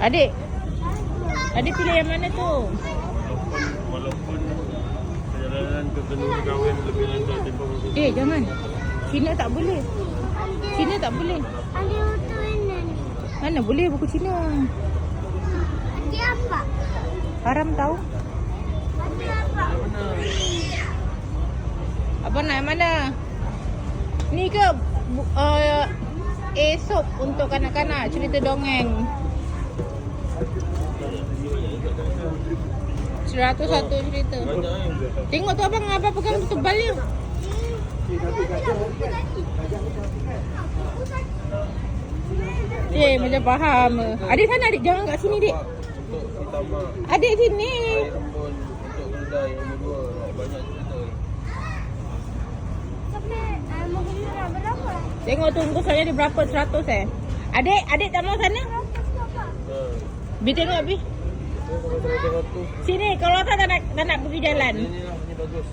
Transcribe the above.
Adik. Adik pilih yang mana tu? Walaupun, walaupun perjalanan ke Tenusa Kahwin lebih lancar daripada. Eh, jangan. Cina tak boleh. Cina tak boleh. Ada untuk ini. Mana boleh buku Cina? Ada apa? Haram tahu. Ada apa? Apa nak mana? Ni ke uh, esok untuk kanak-kanak cerita dongeng. Seratus satu cerita. Tengok tu abang, abang pegang tu tebal. Eh, macam faham. Adik sana, adik jangan kat sini, dik. Adik sini. Tengok tu muka soalnya dia berapa? Seratus eh. Adik, adik tak mau sana? Bi tengok, Bi. Sini, kalau tak nak, tak nak pergi jalan. Ini, ini, ini bagus.